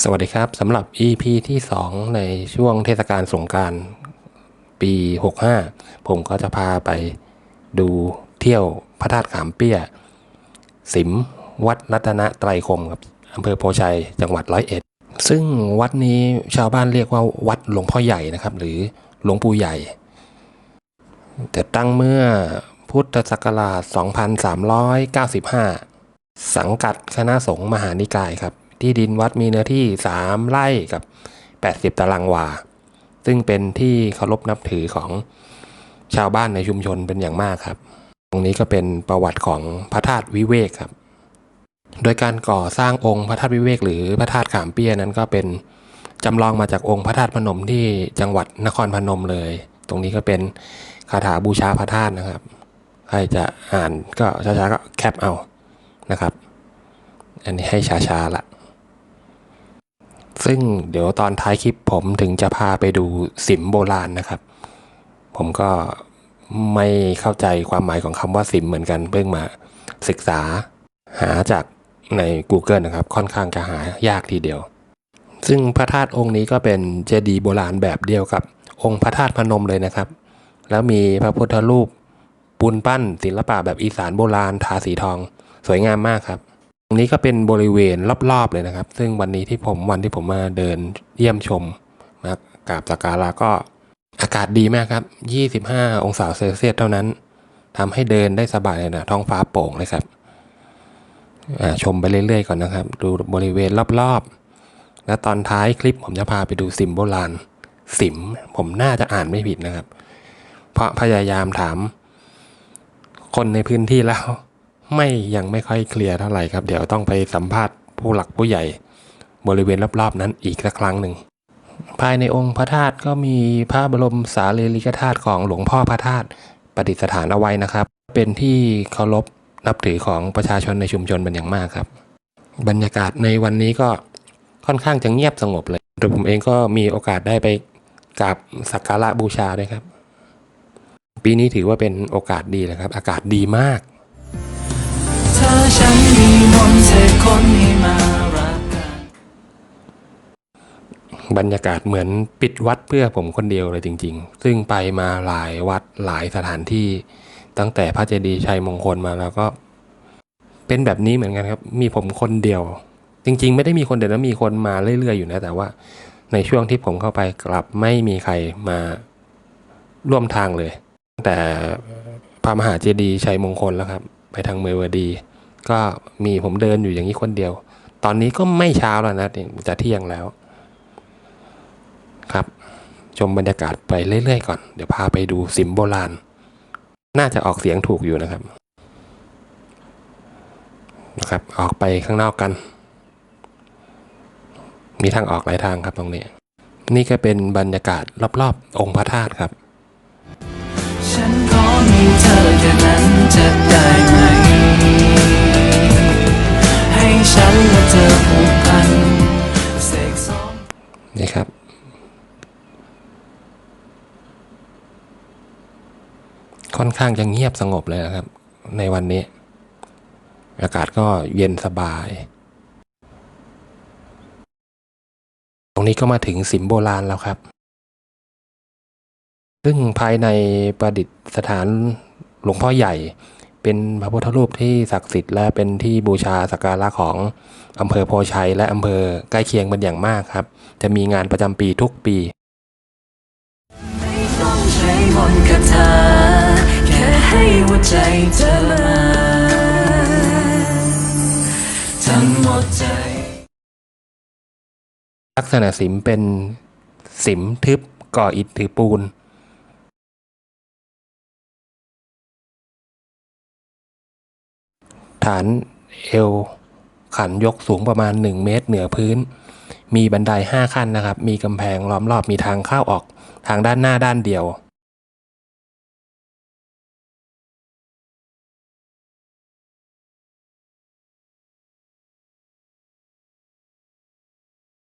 สวัสดีครับสำหรับ EP ที่ 2 ในช่วงเทศกาลสงการปี 65 ผมก็จะพาไปดูเที่ยวพระธาตุขามเปี้ย สิมวัดรัตนไตรคมครับอำเภอโพชัยจังหวัดร้อยเอ็ด ซึ่งวัดนี้ชาวบ้านเรียกว่าวัดหลวงพ่อใหญ่นะครับ หรือหลวงปู่ใหญ่ แต่ตั้งเมื่อพุทธศักราช 2395 สังกัดคณะสงฆ์มหานิกายครับ ที่ดินวัดมีเนื้อที่ 3 ไร่กับ 80 ตารางวา ซึ่งเป็นที่เคารพนับถือของชาวบ้านในชุมชนเป็นอย่างมากครับ ตรงนี้ก็เป็นประวัติของพระธาตุวิเวกครับ โดยการก่อสร้างองค์พระธาตุวิเวก หรือพระธาตุขามเปี้ยนั้นก็เป็นจำลองมาจากองค์พระธาตุพนมที่จังหวัดนครพนมเลย ตรงนี้ก็เป็นคาถาบูชาพระธาตุนะครับ ใครจะอ่านก็ช้าๆก็แคปเอานะครับ อันนี้ให้ช้าๆละ ซึ่งเดี๋ยวตอนท้ายคลิปผมถึงจะพาไปดูสิมโบราณนะครับ ผมก็ไม่เข้าใจความหมายของคำว่าสิมเหมือนกันเพิ่งมาศึกษาหาจากใน Google นะครับ ค่อนข้างจะหายากทีเดียว ซึ่งพระธาตุองค์นี้ก็เป็นเจดีย์โบราณแบบเดียวกับองค์พระธาตุพนมเลยนะครับ แล้วมีพระพุทธรูปปูนปั้นศิลปะแบบอีสานโบราณทาสีทอง สวยงามมากครับ ตรงนี้ก็เป็นบริเวณรอบๆเลยนะครับ ซึ่งวันนี้ที่ผมวันที่ผมมาเดินเยี่ยมชมมากราบสักการะก็อากาศดีมากครับ 25 องศาเซลเซียสเท่านั้นทำให้เดินได้สบายเลยนะท้องฟ้าโปร่งเลยครับชมไปเรื่อยๆก่อนนะครับ ดูบริเวณรอบๆ แล้วตอนท้ายคลิปผมจะพาไปดูสิมโบราณสิมผมน่าจะอ่านไม่ผิดนะครับ เพราะพยายามถามคนในพื้นที่แล้ว ไม่ยังไม่ค่อยเคลียร์เท่าไหร่ครับ เดี๋ยวต้องไปสัมภาษณ์ผู้หลักผู้ใหญ่ บริเวณรอบๆนั้นอีกสักครั้งหนึ่ง ภายในองค์พระธาตุก็มีพระบรมสารีริกธาตุของหลวงพ่อพระธาตุประดิษฐานเอาไว้นะครับ เป็นที่เคารพนับถือของประชาชนในชุมชนเป็นอย่างมากครับ บรรยากาศในวันนี้ก็ค่อนข้างจะเงียบสงบเลยโดยผมเองก็มีโอกาสได้ไปกราบสักการะบูชาด้วยครับ ปีนี้ถือว่าเป็นโอกาสดีนะครับ อากาศดีมาก ฉันมีมนต์เสกคนให้มารักกัน บรรยากาศเหมือนปิดวัดเพื่อผมคนเดียวเลยจริง ๆ ซึ่งไปมาหลายวัดหลายสถานที่ ตั้งแต่พระเจดีย์ชัยมงคลมาแล้วก็ เป็นแบบนี้เหมือนกันครับ มีผมคนเดียว จริง ๆ ไม่ได้มีคนเดียวนะมีคนมาเรื่อย ๆ อยู่นะ แต่ว่า ในช่วงที่ผมเข้าไปกลับไม่มีใครมาร่วมทางเลย ตั้งแต่พระมหาเจดีย์ชัยมงคลแล้วครับ ไปทางเมวดี ก็มีผมเดินอยู่อย่างนี้คนเดียว ตอนนี้ก็ไม่เช้าแล้วนะจะเที่ยงแล้ว ครับ ชมบรรยากาศไปเรื่อยๆก่อน เดี๋ยวพาไปดูสิมโบราณ น่าจะออกเสียงถูกอยู่นะครับ นะครับ ออกไปข้างนอกกัน มีทางออกหลายทางครับตรงนี้ นี่ก็เป็นบรรยากาศรอบๆ องค์พระธาตุครับฉันขอมีเธอแค่นั้นจะได้ไหม ค่อนข้างจะเงียบสงบเลยนะครับ ในวันนี้ อากาศก็เย็นสบาย ตรงนี้ก็มาถึงสิมโบราณแล้วครับ ซึ่งภายในประดิษฐานหลวงพ่อใหญ่ เป็นพระพุทธรูปที่ศักดิ์สิทธิ์และเป็นที่บูชาสักการะของอำเภอโพชัย และอำเภอใกล้เคียงเป็นอย่างมากครับ จะมีงานประจำปีทุกปี ไม่ต้องใช้มนต์คาถา ให้หัวใจเธอมาทั้งหมดใจ ลักษณะสิมเป็นสิมทึบก่ออิฐถือปูน ฐานเอวขันยกสูงประมาณ 1 เมตรเหนือพื้น มีบันได 5 ขั้นนะครับ มีกำแพงล้อมรอบ มีทางเข้าออก ทางด้านหน้าด้านเดียว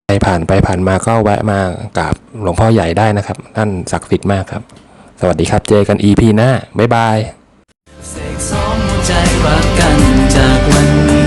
ใครผ่านไปผ่านมาก็แวะมากราบหลวงพ่อใหญ่ได้นะครับ ท่านศักดิ์สิทธิ์มากครับ สวัสดีครับ เจอกัน EP หน้า บ๊ายบายเสกสองหัวใจรักกันจากวัน